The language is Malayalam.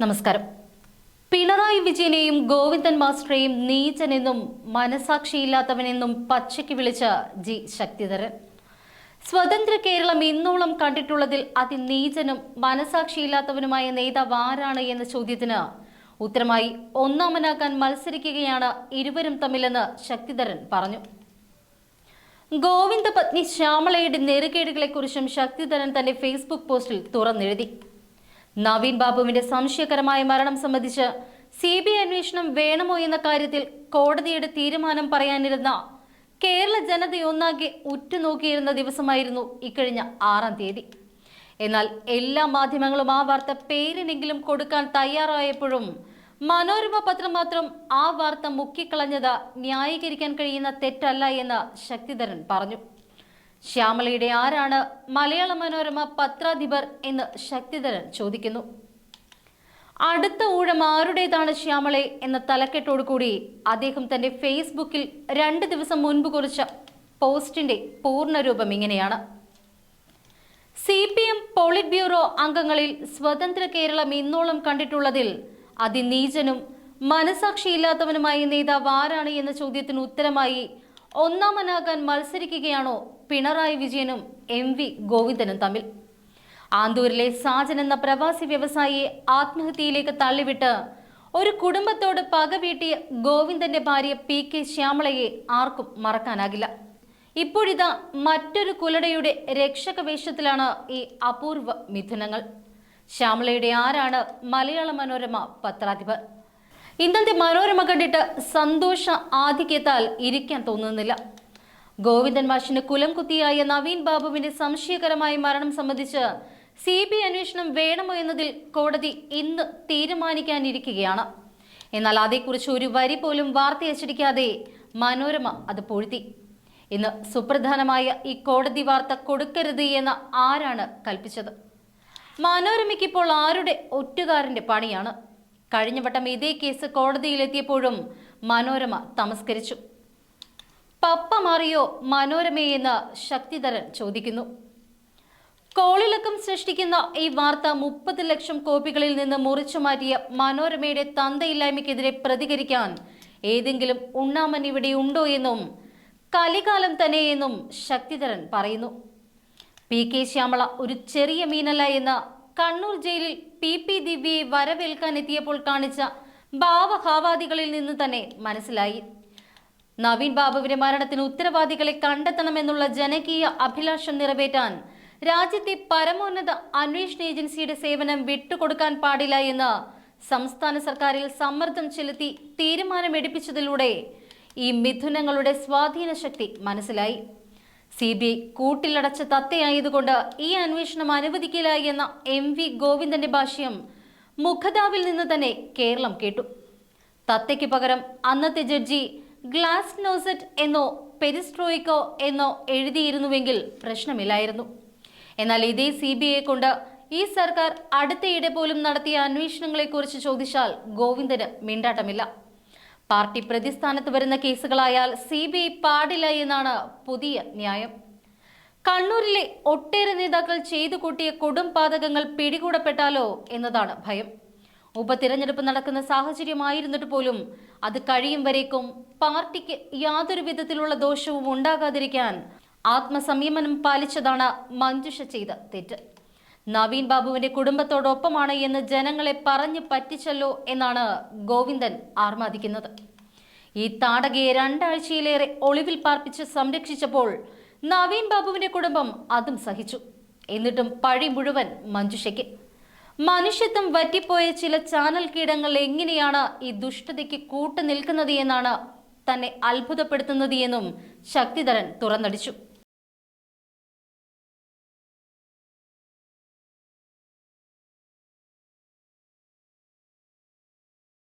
നമസ്കാരം. പിണറായി വിജയനെയും ഗോവിന്ദൻ മാസ്റ്ററെയും നീചനെന്നും മനസാക്ഷിയില്ലാത്തവനെന്നും പച്ചയ്ക്ക് വിളിച്ച ജി ശക്തിധരൻ. സ്വതന്ത്ര കേരളം ഇന്നോളം കണ്ടിട്ടുള്ളതിൽ അതിനീചനും മനസാക്ഷിയില്ലാത്തവനുമായ നേതാവ് ആരാണ് എന്ന ചോദ്യത്തിന് ഉത്തരമായി ഒന്നാമനാക്കാൻ മത്സരിക്കുകയാണ് ഇരുവരും തമ്മിലെന്ന് ശക്തിധരൻ പറഞ്ഞു. ഗോവിന്ദ പത്നി ശ്യാമളയുടെ നെറുകേടുകളെക്കുറിച്ചും ശക്തിധരൻ തന്റെ ഫേസ്ബുക്ക് പോസ്റ്റിൽ തുറന്നെഴുതി. നവീൻ ബാബുവിന്റെ സംശയകരമായ മരണം സംബന്ധിച്ച് സി ബി ഐ അന്വേഷണം വേണമോ എന്ന കാര്യത്തിൽ കോടതിയുടെ തീരുമാനം പറയാനിരുന്ന കേരള ജനതയൊന്നാകെ ഉറ്റുനോക്കിയിരുന്ന ദിവസമായിരുന്നു ഇക്കഴിഞ്ഞ ആറാം തീയതി. എന്നാൽ എല്ലാ മാധ്യമങ്ങളും ആ വാർത്ത പേരിനെങ്കിലും കൊടുക്കാൻ തയ്യാറായപ്പോഴും മനോരമ പത്രം മാത്രം ആ വാർത്ത മുക്കിക്കളഞ്ഞത് ന്യായീകരിക്കാൻ കഴിയുന്ന തെറ്റല്ല എന്ന് ശക്തിധരൻ പറഞ്ഞു. ശ്യാമളയുടെ ആരാണ് മലയാള മനോരമ പത്രാധിപർ എന്ന് ശക്തിധരൻ ചോദിക്കുന്നു. അടുത്ത ഊഴം ആരുടേതാണ് ശ്യാമളെ എന്ന തലക്കെട്ടോടുകൂടി അദ്ദേഹം തന്റെ ഫേസ്ബുക്കിൽ രണ്ട് ദിവസം മുൻപ് കുറിച്ച പോസ്റ്റിന്റെ പൂർണരൂപം ഇങ്ങനെയാണ്. C P M polit bureau അംഗങ്ങളിൽ സ്വതന്ത്ര കേരളം ഇന്നോളം കണ്ടിട്ടുള്ളതിൽ അതിനീചനും മനസാക്ഷിയില്ലാത്തവനുമായ നേതാവ് ആരാണ് എന്ന ചോദ്യത്തിന് ഉത്തരമായി ഒന്നാമനാകാൻ മത്സരിക്കുകയാണോ പിണറായി വിജയനും എം വി ഗോവിന്ദനും തമ്മിൽ? ആന്തൂരിലെ സാജൻ എന്ന പ്രവാസി വ്യവസായിയെ ആത്മഹത്യയിലേക്ക് തള്ളിവിട്ട് ഒരു കുടുംബത്തോട് പകവീട്ടിയ ഗോവിന്ദന്റെ ഭാര്യ പി കെ ശ്യാമളയെ ആർക്കും മറക്കാനാകില്ല. ഇപ്പോഴിതാ മറ്റൊരു കുലടയുടെ രക്ഷക വേഷത്തിലാണ് ഈ അപൂർവ മിഥുനങ്ങൾ. ശ്യാമളയുടെ ആരാണ് മലയാള മനോരമ പത്രാധിപർ? ഇന്നത്തെ മനോരമ കണ്ടിട്ട് സന്തോഷ ആധിക്യത്താൽ ഇരിക്കാൻ തോന്നുന്നില്ല. ഗോവിന്ദൻ മാഷിന് കുലം കുത്തിയായ നവീൻ ബാബുവിന്റെ സംശയകരമായ മരണം സംബന്ധിച്ച് സി ബി അന്വേഷണം വേണമോ എന്നതിൽ കോടതി ഇന്ന് തീരുമാനിക്കാനിരിക്കുകയാണ്. എന്നാൽ അതേക്കുറിച്ച് ഒരു വരി പോലും വാർത്തയച്ചിരിക്കാതെ മനോരമ അത് പൊഴുത്തി. ഇന്ന് സുപ്രധാനമായ ഈ കോടതി വാർത്ത കൊടുക്കരുത് എന്ന് ആരാണ് കൽപ്പിച്ചത്? മനോരമയ്ക്കിപ്പോൾ ആരുടെ ഒറ്റുകാരന്റെ പണിയാണ്? കഴിഞ്ഞ വട്ടം ഇതേ കേസ് കോടതിയിലെത്തിയപ്പോഴും മനോരമ തമസ്കരിച്ചു. പപ്പ മാറിയോ മനോരമയെന്ന് ശക്തിധരൻ ചോദിക്കുന്നു. കോളിളക്കം സൃഷ്ടിക്കുന്ന ഈ വാർത്ത മുപ്പത് ലക്ഷം കോപ്പികളിൽ നിന്ന് മുറിച്ചു മാറ്റിയ മനോരമയുടെ തന്തയില്ലായ്മയ്ക്കെതിരെ പ്രതികരിക്കാൻ ഏതെങ്കിലും ഉണ്ണാമൻ ഇവിടെ ഉണ്ടോ എന്നും കലികാലം തന്നെയെന്നും ശക്തിധരൻ പറയുന്നു. പി കെ ശ്യാമള ഒരു ചെറിയ മീനല്ല എന്ന് കണ്ണൂർ ജയിലിൽ പി പി ദിവ്യയെ വരവേൽക്കാൻ എത്തിയപ്പോൾ കാണിച്ച ഭാവഹാവാദികളിൽ നിന്ന് തന്നെ മനസ്സിലായി. നവീൻ ബാബുവിന്റെ മരണത്തിന് ഉത്തരവാദികളെ കണ്ടെത്തണമെന്നുള്ള ജനകീയ അഭിലാഷം നിറവേറ്റാൻ രാജ്യത്തെ പരമോന്നത അന്വേഷണ ഏജൻസിയുടെ സേവനം വിട്ടുകൊടുക്കാൻ പാടില്ല എന്ന് സംസ്ഥാന സർക്കാരിൽ സമ്മർദ്ദം ചെലുത്തി തീരുമാനമെടുപ്പിച്ചതിലൂടെ ഈ മിഥുനങ്ങളുടെ സ്വാധീന ശക്തി മനസ്സിലായി. സി ബി ഐ കൂട്ടിലടച്ച തത്തയായതുകൊണ്ട് ഈ അന്വേഷണം അനുവദിക്കില്ല എന്ന എം വി ഗോവിന്ദന്റെ ഭാഷ്യം മുഖതാവിൽ നിന്ന് തന്നെ കേരളം കേട്ടു. തത്തയ്ക്ക് പകരം അന്നത്തെ ജഡ്ജി ഗ്ലാസ് നോസറ്റ് എന്നോ പെരിസ്ട്രോയിക്കോ എന്നോ എഴുതിയിരുന്നുവെങ്കിൽ പ്രശ്നമില്ലായിരുന്നു. എന്നാൽ ഇതേ സി ബി ഐ കൊണ്ട് ഈ സർക്കാർ അടുത്തയിടെ പോലും നടത്തിയ അന്വേഷണങ്ങളെക്കുറിച്ച് ചോദിച്ചാൽ ഗോവിന്ദന് മിണ്ടാട്ടമില്ല. പാർട്ടി പ്രതിസ്ഥാനത്ത് വരുന്ന കേസുകളായാൽ സി ബി ഐ പാടില്ല എന്നാണ് പുതിയ ന്യായം. കണ്ണൂരിലെ ഒട്ടേറെ നേതാക്കൾ ചെയ്തു കൂട്ടിയ കൊടും പാതകങ്ങൾ പിടികൂടപ്പെട്ടാലോ എന്നതാണ് ഭയം. ഉപതിരഞ്ഞെടുപ്പ് നടക്കുന്ന സാഹചര്യമായിരുന്നിട്ട് പോലും അത് കഴിയും വരേക്കും പാർട്ടിക്ക് യാതൊരു വിധത്തിലുള്ള ദോഷവും ഉണ്ടാകാതിരിക്കാൻ ആത്മസംയമനം പാലിച്ചതാണ് മഞ്ജുഷ ചെയ്ത തെറ്റ്. നവീൻ ബാബുവിന്റെ കുടുംബത്തോടൊപ്പമാണ് എന്ന് ജനങ്ങളെ പറഞ്ഞു പറ്റിച്ചല്ലോ എന്നാണ് ഗോവിന്ദൻ ആർമാദിക്കുന്നത്. ഈ താടകയെ രണ്ടാഴ്ചയിലേറെ ഒളിവിൽ പാർപ്പിച്ച് സംരക്ഷിച്ചപ്പോൾ നവീൻ ബാബുവിന്റെ കുടുംബം അതും സഹിച്ചു. എന്നിട്ടും പഴി മുഴുവൻ മഞ്ജുഷയ്ക്ക്. മനുഷ്യത്വം വറ്റിപ്പോയ ചില ചാനൽ കീടങ്ങൾ എങ്ങനെയാണ് ഈ ദുഷ്ടതയ്ക്ക് കൂട്ടുനിൽക്കുന്നത് എന്നാണ് തന്നെ അത്ഭുതപ്പെടുത്തുന്നത് എന്നും ശക്തിധരൻ തുറന്നടിച്ചു.